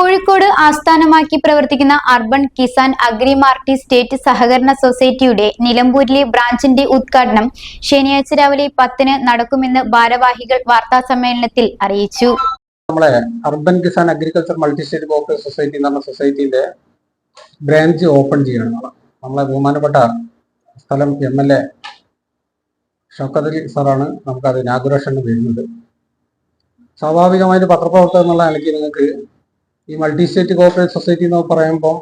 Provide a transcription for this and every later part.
Kozhikode ആസ്ഥാനമാക്കി പ്രവർത്തിക്കുന്ന urban Kisan agri multi state സഹകരണ സൊസൈറ്റിയുടെ നിലമ്പൂരിലെ ബ്രാഞ്ചിന്റെ ഉദ്ഘാടനം ശനിയാഴ്ച രാവിലെ പത്തിന് നടക്കുമെന്ന് ഭാരവാഹികൾ വാർത്താസമ്മേളനത്തിൽ അറിയിച്ചു. നമ്മളെ urban Kisan agriculture multi state cooperative society എന്ന് സൊസൈറ്റിന്റെ ബ്രാഞ്ച് ഓപ്പൺ ചെയ്യണം. നമ്മളെ ബഹുമാനപ്പെട്ട സ്ഥലം എം എൽ എ ഷൗക്കത്ത് സാറാണ് നമുക്ക് അത് ഇനാഗുറേഷന് വരുന്നത് സ്വാഭാവികമായിട്ട് പത്രപ്രവർത്തകം എന്നുള്ള നിലയ്ക്ക് നിങ്ങൾക്ക് ഈ മൾട്ടി സ്റ്റേറ്റ് കോപ്പറേറ്റീവ് സൊസൈറ്റി എന്ന് പറയുമ്പോൾ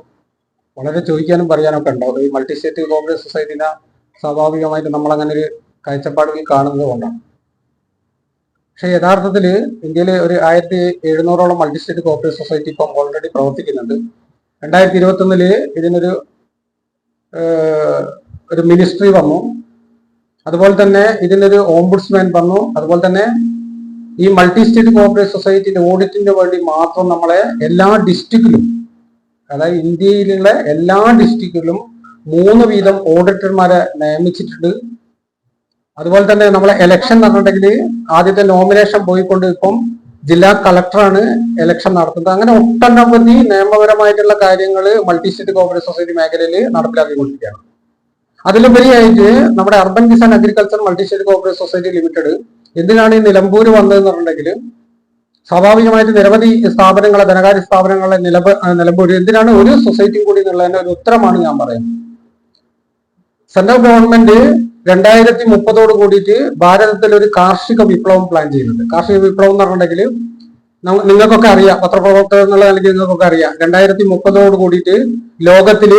വളരെ ചോദിക്കാനും പറയാനൊക്കെ ഉണ്ടാവും ഈ മൾട്ടി സ്റ്റേറ്റ് കോപ്പറേറ്റീവ് സൊസൈറ്റിനെ സ്വാഭാവികമായിട്ട് നമ്മൾ അങ്ങനെ ഒരു കാഴ്ചപ്പാടുകൾ കാണുന്നത് കൊണ്ടാണ്. പക്ഷേ യഥാർത്ഥത്തിൽ ഇന്ത്യയിൽ ഒരു ആയിരത്തി എഴുന്നൂറോളം മൾട്ടി സ്റ്റേറ്റ് കോപ്പറേറ്റീവ് സൊസൈറ്റി ഇപ്പം ഓൾറെഡി പ്രവർത്തിക്കുന്നുണ്ട്. രണ്ടായിരത്തി ഇരുപത്തി ഒന്നിൽ ഇതിനൊരു ഒരു മിനിസ്ട്രി വന്നു. അതുപോലെ തന്നെ ഇതിനൊരു ഓംബുഡ്സ്മാൻ വന്നു. അതുപോലെ തന്നെ ഈ മൾട്ടി സ്റ്റേറ്റ് കോപ്പറേറ്റീവ് സൊസൈറ്റിന്റെ ഓഡിറ്റിന്റെ വേണ്ടി മാത്രം നമ്മളെ എല്ലാ ഡിസ്ട്രിക്റ്റിലും അതായത് ഇന്ത്യയിലുള്ള എല്ലാ ഡിസ്ട്രിക്റ്റിലും മൂന്ന് വീതം ഓഡിറ്റർമാരെ നിയമിച്ചിട്ടുണ്ട്. അതുപോലെ തന്നെ നമ്മളെ എലക്ഷൻ നടന്നിട്ടുണ്ടെങ്കിൽ ആദ്യത്തെ നോമിനേഷൻ പോയിക്കൊണ്ട് ഇപ്പം ജില്ലാ കളക്ടറാണ് എലക്ഷൻ നടത്തുന്നത്. അങ്ങനെ ഒട്ടനവധി നിയമപരമായിട്ടുള്ള കാര്യങ്ങൾ മൾട്ടി സ്റ്റേറ്റ് കോപ്പറേറ്റീവ് സൊസൈറ്റി മേഖലയിൽ നടപ്പിലാക്കിക്കൊണ്ടിരിക്കുകയാണ്. അതിലുപരിയായിട്ട് നമ്മുടെ urban Kisan agriculture multi state cooperative society limited എന്തിനാണ് ഈ നിലമ്പൂർ വന്നതെന്ന് പറഞ്ഞിട്ടുണ്ടെങ്കിൽ സ്വാഭാവികമായിട്ട് നിരവധി സ്ഥാപനങ്ങളെ ധനകാര്യ സ്ഥാപനങ്ങളെ നിലമ്പ് നിലമ്പൂർ എന്തിനാണ് ഒരു സൊസൈറ്റിയും കൂടി എന്നുള്ളതിന്റെ ഒരു ഉത്തരമാണ് ഞാൻ പറയുന്നത്. സെൻട്രൽ ഗവൺമെന്റ് രണ്ടായിരത്തി മുപ്പതോട് കൂടിയിട്ട് ഭാരതത്തിൽ ഒരു കാർഷിക വിപ്ലവം പ്ലാൻ ചെയ്യുന്നുണ്ട്. കാർഷിക വിപ്ലവം എന്ന് പറഞ്ഞിട്ടുണ്ടെങ്കിൽ നിങ്ങൾക്കൊക്കെ അറിയാം പത്രപ്രവർത്തകർ എന്നുള്ള നിലയ്ക്ക് നിങ്ങൾക്കൊക്കെ അറിയാം. രണ്ടായിരത്തി മുപ്പതോട് കൂടിയിട്ട് ലോകത്തിൽ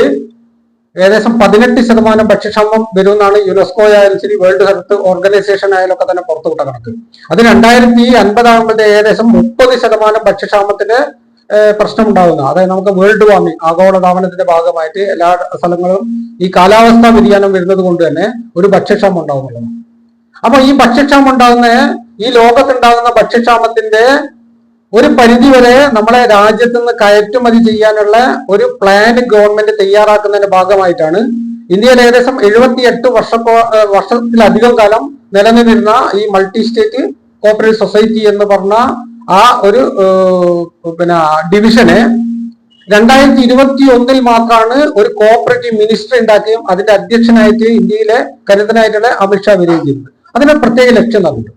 ഏകദേശം പതിനെട്ട് ശതമാനം ഭക്ഷ്യക്ഷാമം വരുമെന്നാണ് യുനെസ്കോ ആയാലും ശരി വേൾഡ് ഹെൽത്ത് ഓർഗനൈസേഷൻ ആയാലും ഒക്കെ തന്നെ പുറത്തുവിട്ട കണക്ക്. അത് രണ്ടായിരത്തി അൻപതാകുമ്പോഴത്തെ ഏകദേശം മുപ്പത് ശതമാനം ഭക്ഷ്യക്ഷാമത്തിന് പ്രശ്നം ഉണ്ടാകുന്നു അതായത് നമുക്ക് വേൾഡ് വാർമിംഗ് ആഗോളതാപനത്തിന്റെ ഭാഗമായിട്ട് എല്ലാ സ്ഥലങ്ങളും ഈ കാലാവസ്ഥാ വ്യതിയാനം വരുന്നത് കൊണ്ട് തന്നെ ഒരു ഭക്ഷ്യക്ഷാമം ഉണ്ടാകുന്നുള്ളതാണ് അപ്പൊ ഈ ഭക്ഷ്യക്ഷാമം ഉണ്ടാകുന്ന ഈ ലോകത്തുണ്ടാകുന്ന ഭക്ഷ്യക്ഷാമത്തിന്റെ ഒരു പരിധിവരെ നമ്മളെ രാജ്യത്ത് നിന്ന് കയറ്റുമതി ചെയ്യാനുള്ള ഒരു പ്ലാൻ ഗവൺമെന്റ് തയ്യാറാക്കുന്നതിന്റെ ഭാഗമായിട്ടാണ്. ഇന്ത്യയിൽ ഏകദേശം എഴുപത്തി എട്ട് വർഷ വർഷത്തിലധികം കാലം നിലനിന്നിരുന്ന ഈ മൾട്ടി സ്റ്റേറ്റ് കോപ്പറേറ്റീവ് സൊസൈറ്റി എന്ന് പറഞ്ഞ ആ ഒരു പിന്നെ ഡിവിഷനെ രണ്ടായിരത്തി ഇരുപത്തി ഒന്നിൽ മാത്രമാണ് ഒരു കോപ്പറേറ്റീവ് മിനിസ്റ്റർ ഉണ്ടാക്കുകയും അതിന്റെ അധ്യക്ഷനായിട്ട് ഇന്ത്യയിലെ കരുതനായിട്ടുള്ള അമിത്ഷാ വിരയിക്കുന്നത് അതിന് പ്രത്യേക ലക്ഷ്യം നൽകുന്നു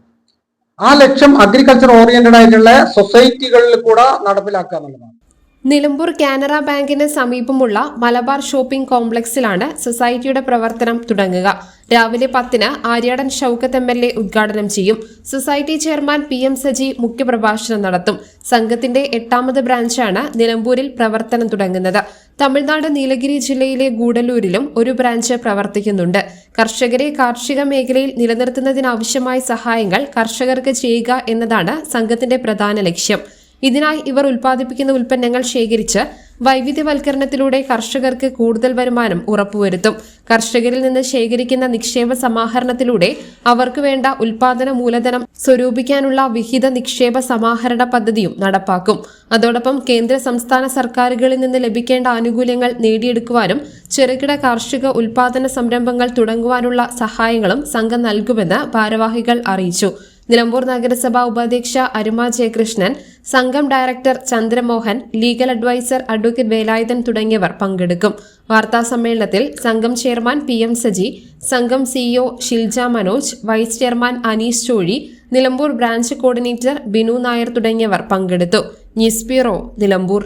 ആ ലക്ഷ്യം അഗ്രികൾച്ചർ ഓറിയന്റഡ് ആയിട്ടുള്ള സൊസൈറ്റികളിൽ കൂടെ നടപ്പിലാക്കുക എന്നുള്ളതാണ്. നിലമ്പൂർ കാനറ ബാങ്കിന് സമീപമുള്ള മലബാർ ഷോപ്പിംഗ് കോംപ്ലക്സിലാണ് സൊസൈറ്റിയുടെ പ്രവർത്തനം തുടങ്ങുക. രാവിലെ പത്തിന് Aryadan Shoukath M L A ഉദ്ഘാടനം ചെയ്യും. Society chairman P M Saji മുഖ്യപ്രഭാഷണം നടത്തും. സംഘത്തിന്റെ എട്ടാമത് ബ്രാഞ്ചാണ് നിലമ്പൂരിൽ പ്രവർത്തനം തുടങ്ങുന്നത്. തമിഴ്നാട് നീലഗിരി ജില്ലയിലെ ഗൂഡല്ലൂരിലും ഒരു ബ്രാഞ്ച് പ്രവർത്തിക്കുന്നുണ്ട്. കർഷകരെ കാർഷിക മേഖലയിൽ നിലനിർത്തുന്നതിനാവശ്യമായ സഹായങ്ങൾ കർഷകർക്ക് ചെയ്യുക എന്നതാണ് സംഘത്തിന്റെ പ്രധാന ലക്ഷ്യം. ഇതിനായി ഇവർ ഉൽപ്പാദിപ്പിക്കുന്ന ഉൽപ്പന്നങ്ങൾ ശേഖരിച്ച് വൈവിധ്യവൽക്കരണത്തിലൂടെ കർഷകർക്ക് കൂടുതൽ വരുമാനം ഉറപ്പുവരുത്തും. കർഷകരിൽ നിന്ന് ശേഖരിക്കുന്ന നിക്ഷേപ സമാഹരണത്തിലൂടെ അവർക്ക് വേണ്ട ഉൽപാദന മൂലധനം സ്വരൂപിക്കാനുള്ള വിഹിത നിക്ഷേപ സമാഹരണ പദ്ധതിയും നടപ്പാക്കും. അതോടൊപ്പം കേന്ദ്ര സംസ്ഥാന സർക്കാരുകളിൽ നിന്ന് ലഭിക്കേണ്ട ആനുകൂല്യങ്ങൾ നേടിയെടുക്കുവാനും ചെറുകിട കാർഷിക ഉൽപാദന സംരംഭങ്ങൾ തുടങ്ങുവാനുള്ള സഹായങ്ങളും സംഘം നൽകുമെന്ന് ഭാരവാഹികൾ അറിയിച്ചു. നിലമ്പൂർ നഗരസഭാ ഉപാധ്യക്ഷ അരുമ ജയകൃഷ്ണൻ സംഘം director Chandramohan legal adviser advocate Velayudhan തുടങ്ങിയവർ പങ്കെടുക്കും. വാർത്താ സമ്മേളനത്തിൽ സംഘം ചെയർമാൻ പി എം സജി സംഘം CEO Shilja Manoj vice chairman Aneesh Chozhi Nilambur branch coordinator Binu Nair തുടങ്ങിയവർ പങ്കെടുത്തു. News bureau Nilambur.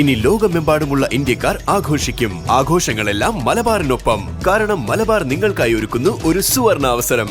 ഇനി ലോകമെമ്പാടുമുള്ള ഇന്ത്യക്കാർ ആഘോഷിക്കും. ആഘോഷങ്ങളെല്ലാം മലബാറിനൊപ്പം. കാരണം മലബാർ നിങ്ങൾക്കായി ഒരുക്കുന്നു ഒരു സുവർണ അവസരം